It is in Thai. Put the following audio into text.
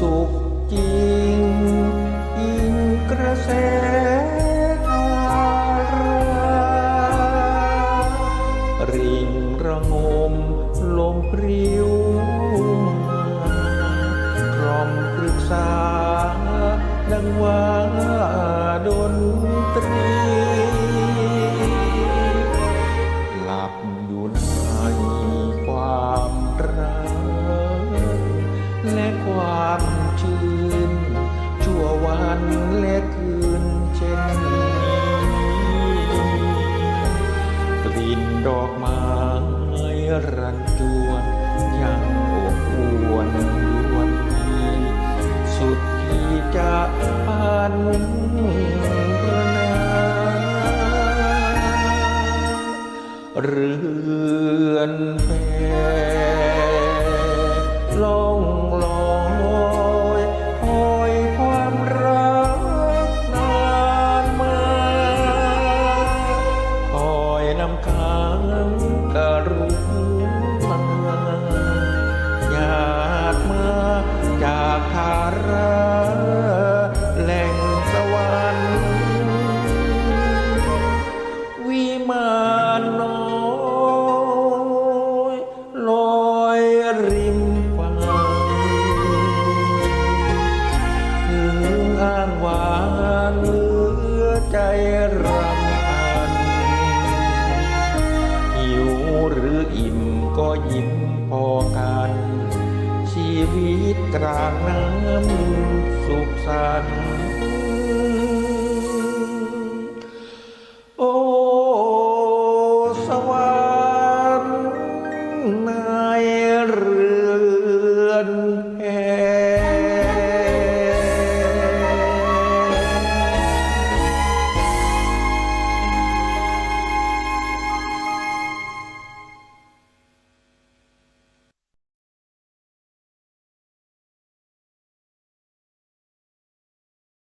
สุขจริงอิงกระแสทาราริงระงมลมปลิวมครอมปรึกษาดังว่าดนตรี ดอกไม้รันจวนยังอบอวนวันนี้ สุดที่จะพันเรือนแพ มาน้อยลอยริมฝั่งถึงอ้างวางเลือใจรำพันหิวหรืออิ่มก็ยิ้มพอกัน ชีวิตกลางน้ำสุขสันต์